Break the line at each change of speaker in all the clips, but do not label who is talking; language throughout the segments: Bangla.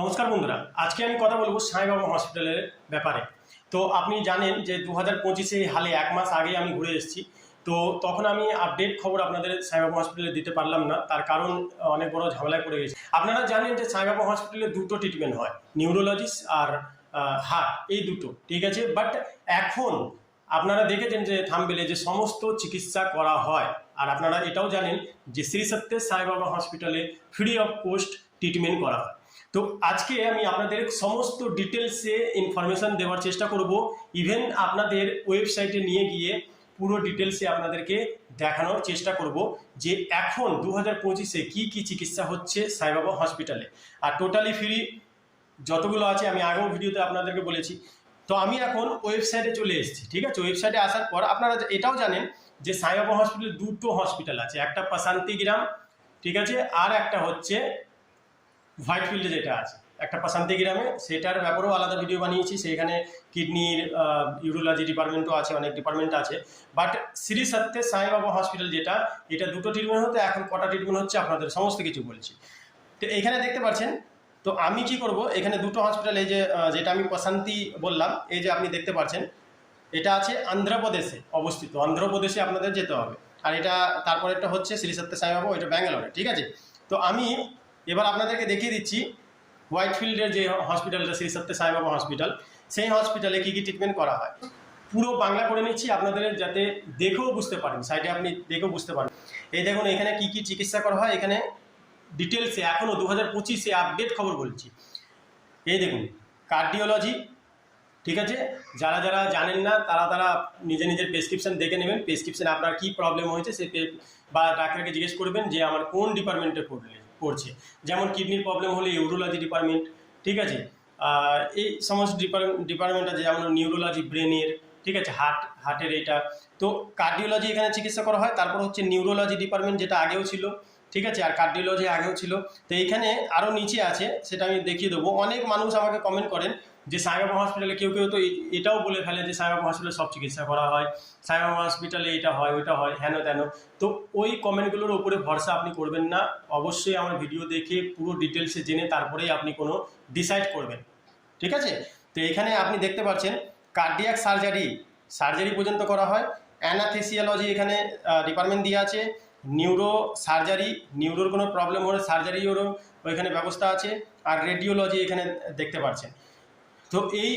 নমস্কার বন্ধুরা, আজকে আমি কথা বলব সাইবাবা হসপিটালের ব্যাপারে। তো আপনি জানেন যে দু হাজার পঁচিশে হালে এক মাস আগে আমি ঘুরে এসেছি। তো তখন আমি আপডেট খবর আপনাদের সাইবাবা হসপিটালে দিতে পারলাম না, তার কারণ অনেক বড় ঝামেলায় পড়ে গেছে। আপনারা জানেন যে সাইবাবা হসপিটালে দুটো ট্রিটমেন্ট হয় নিউরোলজিস্ট আর হার্ট এই দুটো, ঠিক আছে? বাট এখন আপনারা দেখেছেন যে থামবেলে যে সমস্ত চিকিৎসা করা হয়, আর আপনারা এটাও জানেন যে শ্রী সত্যের সাইবাবা হসপিটালে ফ্রি অফ কোস্ট ট্রিটমেন্ট করা হয়। তো আজকে আমি আপনাদের সমস্ত ডিটেলসে ইনফরমেশন দেওয়ার চেষ্টা করব। ইভেন আপনাদের ওয়েবসাইটে নিয়ে গিয়ে পুরো ডিটেলসে আপনাদেরকে দেখানোর চেষ্টা করব যে এখন দু হাজার পঁচিশে কী কী চিকিৎসা হচ্ছে সাইবাবা হসপিটালে আর টোটালি ফ্রি যতগুলো আছে, আমি আগেও ভিডিওতে আপনাদেরকে বলেছি। তো আমি এখন ওয়েবসাইটে চলে এসেছি, ঠিক আছে? ওয়েবসাইটে আসার পর আপনারা এটাও জানেন যে সাইবাবা হসপিটালে দুটো হসপিটাল আছে, একটা প্রশান্তিগ্রাম ঠিক আছে? আর একটা হচ্ছে হোয়াইট ফিল্ডে যেটা আছে। একটা প্রশান্তি গ্রামে সেটার ব্যাপারেও আলাদা ভিডিও বানিয়েছি সেখানে কিডনির ইউরোলজি ডিপার্টমেন্টও আছে, অনেক ডিপার্টমেন্ট আছে। বাট শ্রী সত্যে সাইবাবা হসপিটাল যেটা, এটা দুটো ট্রিটমেন্ট হতে, এখন কটা ট্রিটমেন্ট হচ্ছে আপনাদের সমস্ত কিছু বলছি। তো এখানে দেখতে পাচ্ছেন, তো আমি কি করব, এখানে দুটো হসপিটাল এই যে যেটা আমি প্রশান্তি বললাম, এই যে আপনি দেখতে পাচ্ছেন, এটা আছে অন্ধ্রপ্রদেশে অবস্থিত। অন্ধ্রপ্রদেশে আপনাদের যেতে হবে। আর এটা তারপর একটা হচ্ছে শ্রী সত্য সাইবাবা ওইটা ব্যাঙ্গালোরে, ঠিক আছে? তো আমি এবার আপনাদেরকে দেখিয়ে দিচ্ছি হোয়াইট ফিল্ডের যে হসপিটালটা শ্রী সত্য সাইবাবা হসপিটাল সেই হসপিটালে কী কী ট্রিটমেন্ট করা হয়? পুরো বাংলা করে নিচ্ছি, আপনাদের যাতে দেখেও বুঝতে পারেন সাইডে আপনি দেখেও বুঝতে পারেন। এই দেখুন, এখানে কী কী চিকিৎসা করা হয়, এখানে ডিটেলসে এখনও দু হাজার পঁচিশে আপডেট খবর বলছি। এই দেখুন কার্ডিওলজি ঠিক আছে? যারা যারা জানেন না, তারা তারা নিজে নিজের প্রেসক্রিপশন দেখে নেবেন প্রেসক্রিপশন আপনার কী প্রবলেম হয়েছে, সে বা ডাক্তারকে জিজ্ঞেস করবেন যে, আমার কোন ডিপার্টমেন্টে পড়লে? পড়ছে। যেমন কিডনির প্রবলেম হলে ইউরোলজি ডিপার্টমেন্ট ঠিক আছে? এই সমস্ত ডিপার্টমেন্ট আছে, যেমন নিউরোলজি ব্রেনের ঠিক আছে? হার্ট হার্টের এটা। তো কার্ডিওলজি এখানে চিকিৎসা করা হয়, তারপর হচ্ছে নিউরোলজি ডিপার্টমেন্ট যেটা আগেও ছিল, ঠিক আছে? আর কার্ডিওলজি আগেও ছিল। তো এইখানে আরও নিচে আছে, সেটা আমি দেখিয়ে দেবো। অনেক মানুষ আমাকে কমেন্ট করেন যে সাইবাবা হসপিটালে কেউ কেউ তো এটাও বলে ফেলে যে সাইবাবা হসপিটালে সব চিকিৎসা করা হয়। সাইবাবা হসপিটালে এটা হয়, ওইটা হয়, হেন তেন। তো ওই কমেন্টগুলোর উপরে ভরসা আপনি করবেন না। অবশ্যই আমার ভিডিও দেখে পুরো ডিটেলসে জেনে তারপরেই আপনি কোনো ডিসাইড করবেন। ঠিক আছে? তো এখানে আপনি দেখতে পাচ্ছেন কার্ডিয়াক সার্জারি সার্জারি পর্যন্ত করা হয়। অ্যানাথেসিয়ালজি এখানে ডিপার্টমেন্ট দিয়ে আছে। নিউরো সার্জারি নিউরোর কোনো প্রবলেম হলে সার্জারিরও ওইখানে ব্যবস্থা আছে। আর রেডিওলজি এখানে দেখতে পাচ্ছেন। তো এই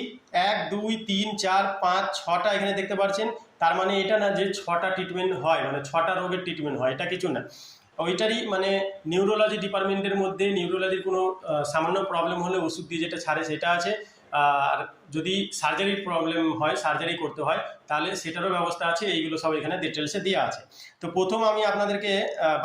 এক, দুই, তিন, চার, পাঁচ, ছটা এখানে দেখতে পাচ্ছেন তার মানে এটা না যে ছটা ট্রিটমেন্ট হয় মানে ছটা রোগের ট্রিটমেন্ট হয়, এটা কিছু না। ওইটারই মানে নিউরোলজি ডিপার্টমেন্টের মধ্যে নিউরোলজির কোনো সামান্য প্রবলেম হলে ওষুধ দিয়ে যেটা ছাড়ে সেটা আছে। আর যদি সার্জারির প্রবলেম হয় সার্জারি করতে হয়, তাহলে সেটারও ব্যবস্থা আছে, এইগুলো সব এখানে ডিটেলসে দেওয়া আছে। তো প্রথম আমি আপনাদেরকে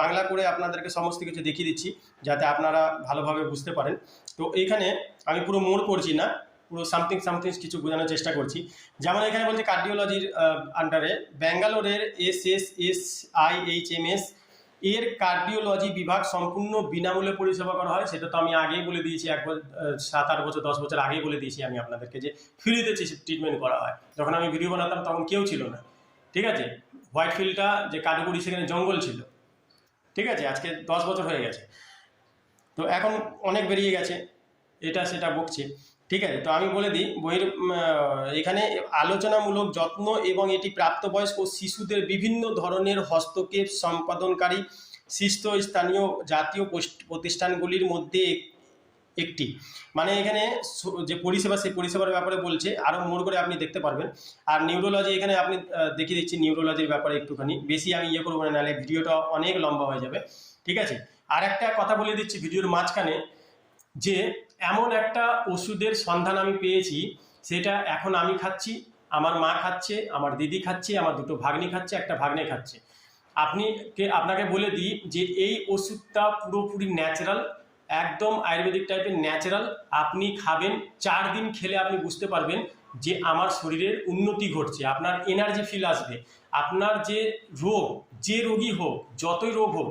বাংলা করে আপনাদেরকে সমস্ত কিছু দেখিয়ে দিচ্ছি, যাতে আপনারা ভালোভাবে বুঝতে পারেন। তো এখানে আমি পুরো মোড় করছি না। পুরো সামথিং সামথিং কিছু বোঝানোর চেষ্টা করছি। যেমন এখানে বলছে কার্ডিওলজির আন্ডারে ব্যাঙ্গালোরের S S S I H M S এর কার্ডিওলজি বিভাগ সম্পূর্ণ বিনামূল্যে পরিষেবা করা হয়। সেটা তো আমি আগেই বলে দিয়েছি, এক সাত, আট বছর, দশ বছর আগেই বলে দিয়েছি আমি আপনাদেরকে যে ফ্রিতে ট্রিটমেন্ট করা হয়। যখন আমি ভিডিও বানাতাম তখন কেউ ছিল না। ঠিক আছে? হোয়াইট ফিল্ডটা যে কাঠগুড়ি সেখানে জঙ্গল ছিল। ঠিক আছে? আজকে দশ বছর হয়ে গেছে। তো এখন অনেক বেরিয়ে গেছে। এটা সেটা বকছে। ঠিক আছে? তো আমি বলে দিই, বইয়ের এখানে আলোচনামূলক যত্ন এবং এটি প্রাপ্তবয়স্ক শিশুদের বিভিন্ন ধরনের হস্তক্ষেপ সম্পাদনকারী শীর্ষস্থানীয় জাতীয় প্রতিষ্ঠানগুলির মধ্যে একটি। মানে এখানে যে পরিষেবা, সেই পরিষেবার ব্যাপারে বলছে আরও মোড় করে আপনি দেখতে পারবেন। আর নিউরোলজি এখানে আপনি দেখিয়ে দিচ্ছি নিউরোলজির ব্যাপারে একটুখানি। বেশি আমি ইয়ে করব না, নাহলে ভিডিওটা অনেক লম্বা হয়ে যাবে। ঠিক আছে? আর একটা কথা বলে দিচ্ছি ভিডিওর মাঝখানে। যে এমন একটা ওষুধের সন্ধান আমি পেয়েছি, সেটা এখন আমি খাচ্ছি, আমার মা খাচ্ছে, আমার দিদি খাচ্ছে, আমার দুটো ভাগ্নি খাচ্ছে, একটা ভাগ্নে খাচ্ছে। আপনি কে, আপনাকে বলে দিই যে এই ওষুধটা পুরোপুরি ন্যাচারাল, একদম আয়ুর্বেদিক টাইপের ন্যাচারাল, আপনি খাবেন, চার দিন খেলে আপনি বুঝতে পারবেন যে আমার শরীরের উন্নতি ঘটছে, আপনার এনার্জি ফিল আসবে। আপনার যে রোগ, যে রোগী হোক, যতই রোগ হোক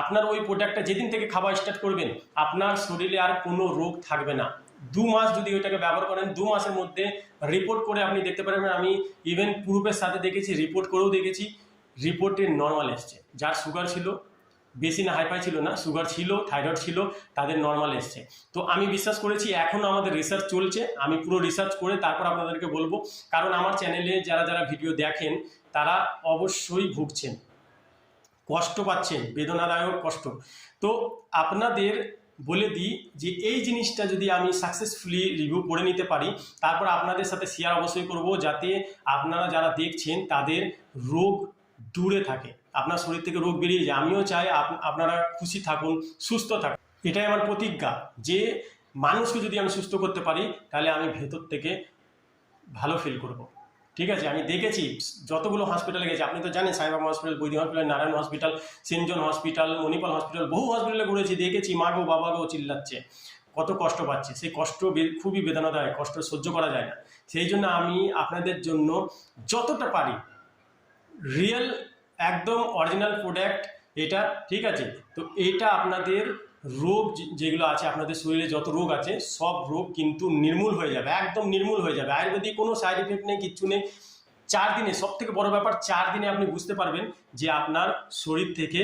আপনার ওই প্রোডাক্টটা যেদিন থেকে খাওয়া স্টার্ট করবেন, আপনার শরীরে আর কোনো রোগ থাকবে না। দু মাস যদি ওইটাকে ব্যবহার করেন, দু মাসের মধ্যে রিপোর্ট করে আপনি দেখতে পারবেন আমি ইভেন প্রুফের সাথে দেখেছি রিপোর্ট করেও দেখেছি রিপোর্টে নর্মাল এসছে। যার সুগার ছিল, বেশি না হাইফাই ছিল না সুগার ছিল থাইরয়েড ছিল, তাদের নর্মাল এসছে। তো আমি বিশ্বাস করেছি, এখনও আমাদের রিসার্চ চলছে, আমি পুরো রিসার্চ করে তারপর আপনাদেরকে বলব, কারণ আমার চ্যানেলে যারা যারা ভিডিও দেখেন, তারা অবশ্যই ভুগছেন। কষ্ট পাচ্ছেন, বেদনাদায়ক কষ্ট। তো আপনাদের বলে দিই যে এই জিনিসটা যদি আমি সাকসেসফুলি রিভিউ করে নিতে পারি, তারপর আপনাদের সাথে শেয়ার অবশ্যই করব যাতে আপনারা যারা দেখছেন তাদের রোগ দূরে থাকে, আপনার শরীর থেকে রোগ বেরিয়ে যায়। আমিও চাই আপ- আপনারা খুশি থাকুন, সুস্থ থাকুন। এটাই আমার প্রতিজ্ঞা যে মানুষকে যদি আমি সুস্থ করতে পারি, তাহলে আমি ভেতর থেকে ভালো ফিল করব। ঠিক আছে, আমি দেখেছি যতগুলো হসপিটালে গেছি। আপনি তো জানেন Sai Baba hospital Vaidya hospital Narayana hospital saint John hospital Manipal hospital বহু হসপিটালে ঘুরেছি, দেখেছি, মা গো, বাবা গো চিল্লাচ্ছে, কত কষ্ট পাচ্ছে। সেই কষ্ট খুবই বেদনাদায়ক, কষ্ট সহ্য করা যায় না। সেই জন্য আমি আপনাদের জন্য যতটা পারি রিয়েল একদম অরিজিনাল প্রোডাক্ট এটা, ঠিক আছে? তো এটা আপনাদের রোগ যেগুলো আছে, আপনাদের শরীরে যত রোগ আছে, সব রোগ কিন্তু নির্মূল হয়ে যাবে, একদম নির্মূল হয়ে যাবে। আয়ুর্বেদিক কোনো সাইড ইফেক্ট নেই, কিচ্ছু নেই। চার দিনে সব থেকে বড় ব্যাপার, চার দিনে আপনি বুঝতে পারবেন যে আপনার শরীর থেকে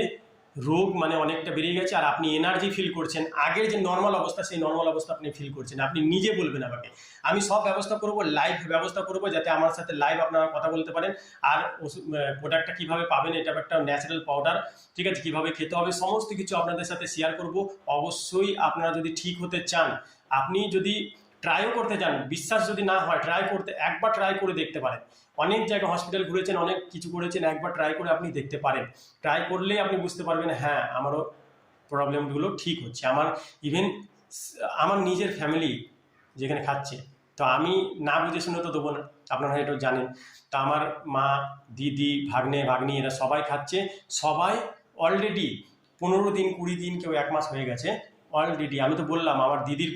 রোগ মানে অনেকটা বেরিয়ে গেছে আর আপনি এনার্জি ফিল করছেন। আগের যে নর্মাল অবস্থা, সেই নর্মাল অবস্থা আপনি ফিল করছেন। আপনি নিজে বলবেন আমাকে। আমি সব ব্যবস্থা করব লাইভ ব্যবস্থা করব যাতে আমার সাথে লাইভ আপনারা কথা বলতে পারেন। আর প্রোডাক্টটা কীভাবে পাবেন, এটা একটা ন্যাচারাল পাউডার ঠিক আছে? কীভাবে খেতে হবে, সমস্ত কিছু আপনাদের সাথে শেয়ার করব। অবশ্যই আপনারা যদি ঠিক হতে চান, আপনি যদি ট্রাইও করতে যান বিশ্বাস যদি না হয় ট্রাই করতে, একবার ট্রাই করে দেখতে পারেন। অনেক জায়গায় হসপিটাল ঘুরেছেন, অনেক কিছু করেছেন, একবার ট্রাই করে আপনি দেখতে পারেন। ট্রাই করলেই আপনি বুঝতে পারবেন হ্যাঁ আমারও প্রবলেমগুলো ঠিক হচ্ছে। আমার ইভেন আমার নিজের ফ্যামিলি যেখানে খাচ্ছে, তো আমি না বুঝে শুনে তো দেবো না। আপনারা এটা জানেন। তা আমার মা, দিদি, ভাগ্নে, ভাগ্নি, এরা সবাই খাচ্ছে। সবাই অলরেডি পনেরো দিন, কুড়ি দিন, কেউ এক মাস হয়ে গেছে। অলরেডি আমি তো বললাম আমার দিদির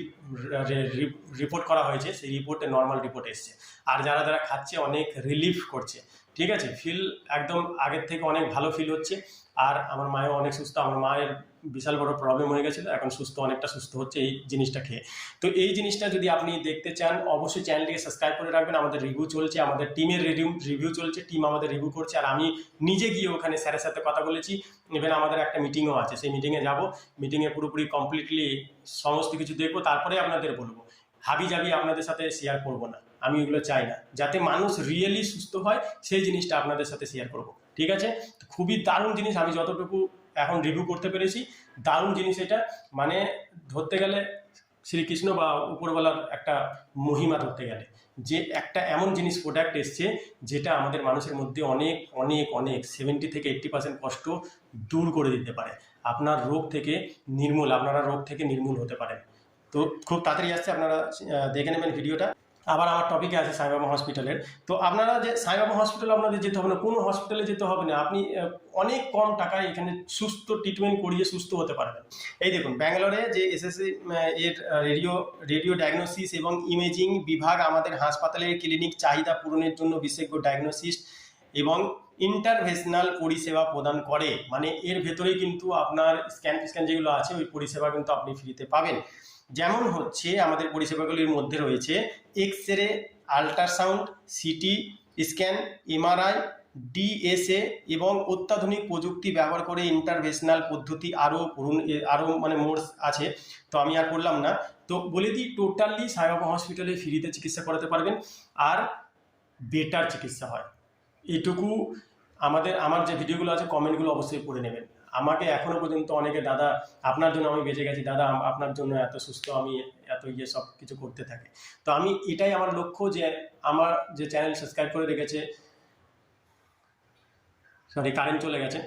রিপোর্ট করা হয়েছে, সেই রিপোর্টে নর্মাল রিপোর্ট এসছে। আর যারা যারা খাচ্ছে, অনেক রিলিফ করছে। ঠিক আছে? ফিল একদম আগের থেকে অনেক ভালো ফিল হচ্ছে। আর আমার মায়ের অনেক সুস্থ, আমার মায়ের বিশাল বড় প্রবলেম হয়ে গেছিল, এখন সুস্থ, অনেকটা সুস্থ হচ্ছে এই জিনিসটা খেয়ে। তো এই জিনিসটা যদি আপনি দেখতে চান, অবশ্যই চ্যানেলটিকে সাবস্ক্রাইব করে রাখবেন। আমাদের রিভিউ চলছে, আমাদের টিমের রিভিউ রিভিউ চলছে টিম আমাদের রিভিউ করছে, আর আমি নিজে গিয়ে ওখানে স্যারের সাথে কথা বলেছি। ইভেন আমাদের একটা মিটিংও আছে, সেই মিটিংয়ে যাব। মিটিংয়ে পুরোপুরি কমপ্লিটলি সমস্ত কিছু দেখব, তারপরে আপনাদের বলব। হাবি জাবি আপনাদের সাথে শেয়ার করব না, আমি এগুলো চাই না। যাতে মানুষ রিয়েলি সুস্থ হয়, সেই জিনিসটা আপনাদের সাথে শেয়ার করব। ঠিক আছে? খুবই দারুণ জিনিস আমি যতটুকু এখন রিভিউ করতে পেরেছি। দারুণ জিনিস এটা। মানে ধরতে গেলে শ্রীকৃষ্ণ বা উপরওয়ালার একটা মহিমা ধরতে গেলে। যে একটা এমন জিনিস প্রোডাক্ট এসছে, যেটা আমাদের মানুষের মধ্যে অনেক অনেক অনেক সেভেন্টি থেকে এইট্টি পার্সেন্ট কষ্ট দূর করে দিতে পারে। আপনার রোগ থেকে নির্মূল, আপনারা রোগ থেকে নির্মূল হতে পারেন। তো খুব তাড়াতাড়ি আসছে, আপনারা দেখে নেবেন ভিডিওটা আবার আমার টপিকে আছে সাইবাবা হসপিটালের তো আপনারা যে সাইবাবা হসপিটাল আপনাদের যেতে হবে না, কোনো হসপিটালে যেতে হবে না। আপনি অনেক কম টাকায় এখানে সুস্থ ট্রিটমেন্ট করিয়ে সুস্থ হতে পারবেন। এই দেখুন, ব্যাঙ্গালোরে যে এসএসসি এর রেডিও রেডিও ডায়াগনোসিস এবং ইমেজিং বিভাগ আমাদের হাসপাতালের ক্লিনিক চাহিদা পূরণের জন্য বিশেষজ্ঞ ডায়াগনোসিস্ট এবং ইন্টারভেশনাল পরিষেবা প্রদান করে। মানে এর ভেতরেই কিন্তু আপনার স্ক্যান স্ক্যান যেগুলো আছে, ওই পরিষেবা কিন্তু আপনি ফ্রিতে পাবেন। যেমন হচ্ছে আমাদের পরিষেবাগুলির মধ্যে রয়েছে X ray ultrasound CT scan MRI DSA এবং অত্যাধুনিক প্রযুক্তি ব্যবহার করে ইন্টারভেশনাল পদ্ধতি আরও আরও মানে মোড় আছে। তো আমি আর করলাম না। তো বলে দিই টোটালি সাইবাবা হসপিটালে ফ্রিতে চিকিৎসা করাতে পারবেন আর বেটার চিকিৎসা হয়। এটুকু আমাদের, আমার যে ভিডিওগুলো আছে কমেন্টগুলো অবশ্যই পড়ে নেবেন। আমাকে এখনও পর্যন্ত অনেকে, দাদা, আপনার জন্য আমি বেঁচে গেছি। দাদা আপনার জন্য এত সুস্থ, আমি এত ইয়ে সব কিছু করতে থাকে। তো আমি এটাই আমার লক্ষ্য যে আমার যে চ্যানেল সাবস্ক্রাইব করে রেখেছে সরি কারেন্ট চলে গেছে।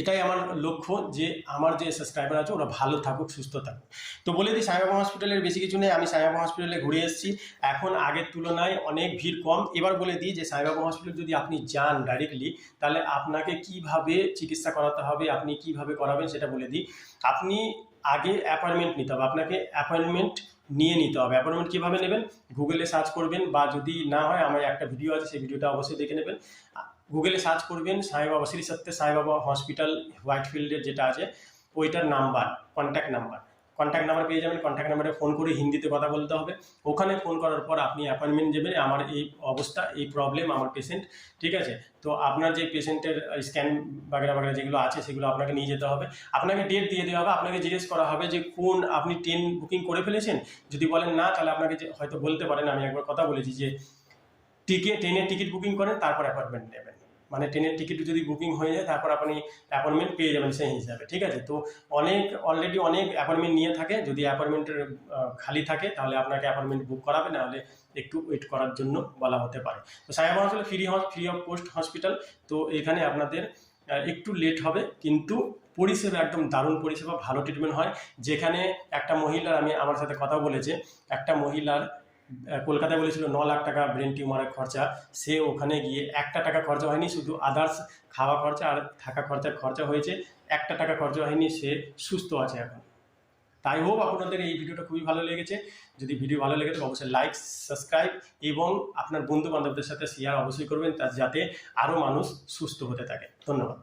এটাই আমার লক্ষ্য যে আমার যে সাবস্ক্রাইবার আছে ওরা ভালো থাকুক, সুস্থ থাকুক। তো বলে দিই, সাইবাবা হসপিটালের বেশি কিছু নেই, আমি সাইবাবা হসপিটালে ঘুরে এসেছি। এখন আগের তুলনায় অনেক ভিড় কম। এবার বলে দিই যে সাইবাবা হসপিটাল যদি আপনি যান ডাইরেক্টলি তাহলে আপনাকে কীভাবে চিকিৎসা করাতে হবে, আপনি কীভাবে করাবেন সেটা বলে দিই। আপনি আগে অ্যাপয়েন্টমেন্ট নিতে হবে, আপনাকে অ্যাপয়েন্টমেন্ট নিয়ে নিতে হবে। অ্যাপয়েন্টমেন্ট কীভাবে নেবেন? গুগলে সার্চ করবেন বা যদি না হয়, আমার একটা ভিডিও আছে, সেই ভিডিওটা অবশ্যই দেখে নেবেন। গুগলে সার্চ করবেন সাইবাবা শ্রী সত্যে সাইবাবা হসপিটাল হোয়াইট ফিল্ডের যেটা আছে, ওইটার number contact number contact number পেয়ে যাবেন কন্ট্যাক্ট নাম্বারে ফোন করে হিন্দিতে কথা বলতে হবে। ওখানে ফোন করার পর আপনি অ্যাপয়েন্টমেন্ট দেবেন আমার এই অবস্থা, এই প্রবলেম আমার পেশেন্ট ঠিক আছে? তো আপনার যে পেশেন্টের স্ক্যান বাগেরা বাগেরা যেগুলো আছে, সেগুলো আপনাকে নিয়ে যেতে হবে। আপনাকে ডেট দিয়ে দেওয়া হবে, আপনাকে জিজ্ঞেস করা হবে যে কোন আপনি ট্রেন বুকিং করে ফেলেছেন? যদি বলেন না, তাহলে আপনাকে হয়তো বলতে পারেন, আমি একবার কথা বলেছি যে টিকিট ট্রেনের টিকিট বুকিং করেন, তারপর অ্যাপয়েন্টমেন্ট নেবেন। মানে ট্রেনের টিকিট যদি বুকিং হয়ে যায়, তারপর আপনি অ্যাপয়েন্টমেন্ট পেয়ে যাবেন সেই হিসাবে, ঠিক আছে? তো অনেক অলরেডি অনেক অ্যাপয়েন্টমেন্ট নিয়ে থাকে, যদি অ্যাপয়েন্টমেন্টের খালি থাকে, তাহলে আপনাকে অ্যাপয়েন্টমেন্ট বুক করাবে নাহলে একটু ওয়েট করার জন্য বলা হতে পারে। তো সাহেব hospital free free of post hospital তো এখানে আপনাদের একটু লেট হবে, কিন্তু পরিষেবা একদম দারুণ পরিষেবা, ভালো ট্রিটমেন্ট হয়। যেখানে একটা মহিলার, আমি আমার সাথে কথা বলেছে, একটা মহিলার কলকাতায় বলেছিল ন লাখ টাকা ব্রেন টিউমারের খরচা। সে ওখানে গিয়ে একটা টাকা খরচা হয়নি, শুধু আদার্স খাওয়া খরচা আর থাকা খরচা খরচা হয়েছে। একটা টাকা খরচা হয়নি, সে সুস্থ আছে এখন। তাই হোক, আপনাদের এই ভিডিওটা খুবই ভালো লেগেছে। যদি ভিডিও ভালো লেগে থাকে, অবশ্যই লাইক সাবস্ক্রাইব এবং আপনার বন্ধু বান্ধবদের সাথে শেয়ার অবশ্যই করবেন, তা যাতে আরও মানুষ সুস্থ হতে থাকে। ধন্যবাদ।